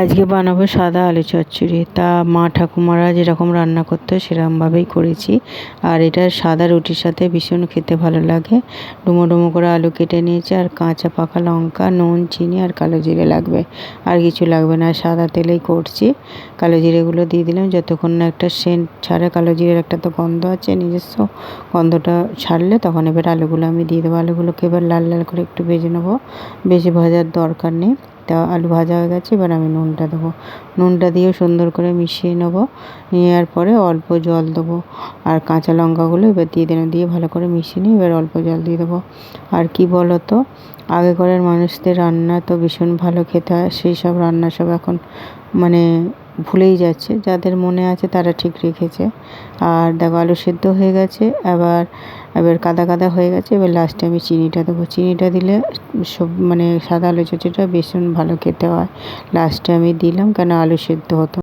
আজকে বানাবো সাদা আলু চচ্চড়ি। তা মা ঠাকুমারা যেরকম রান্না করতো, সেরকমভাবেই করেছি। আর এটা সাদা রুটির সাথে ভীষণ খেতে ভালো লাগে। ডুমো ডুমো করে আলু কেটে নিয়েছি, আর কাঁচা পাকা লঙ্কা, নুন, চিনি, আর কালো জিরে লাগবে। আর কিছু লাগবে না, সাদা তেলেই করছি। কালো জিরেগুলো দিয়ে দিলাম, যতক্ষণ না একটা সেন্ট ছাড়ে। কালো জিরের একটা তো গন্ধ আছে, নিজস্ব গন্ধটা ছাড়লে তখন এবার আলুগুলো আমি দিয়ে দেবো। আলুগুলোকে এবার লাল লাল করে একটু ভেজে নেব। বেশি ভাজার দরকার নেই। তা আলু ভাজা হয়ে গেছে, এবার আমি নুনটা দেবো। নুনটা দিয়ে সুন্দর করে মিশিয়ে নেব, নেওয়ার পরে অল্প জল দেবো। আর কাঁচা লঙ্কাগুলো এবার দিয়ে দিলাম দিয়ে ভালো করে মিশিয়ে নিয়ে এবার অল্প জল দিয়ে দেবো। আর কি বলো তো আগেকারের মানুষদের রান্না তো ভীষণ ভালো খেতে হয়, সেই সব রান্না সব এখন মানে ভুলেই যাচ্ছে। যাদের মনে আছে তারা ঠিক রেখেছে। আর দেখো, আলু সেদ্ধ হয়ে গেছে, এবার এবার কাদা কাদা হয়ে গেছে, এবার লাস্টে আমি চিনিটা দেবো। চিনিটা দিলে সব মানে সাদা আলু চচ্চড়িটা ভীষণ ভালো খেতে হয়। লাস্টে আমি দিলাম কেন আলু সেদ্ধ হতো।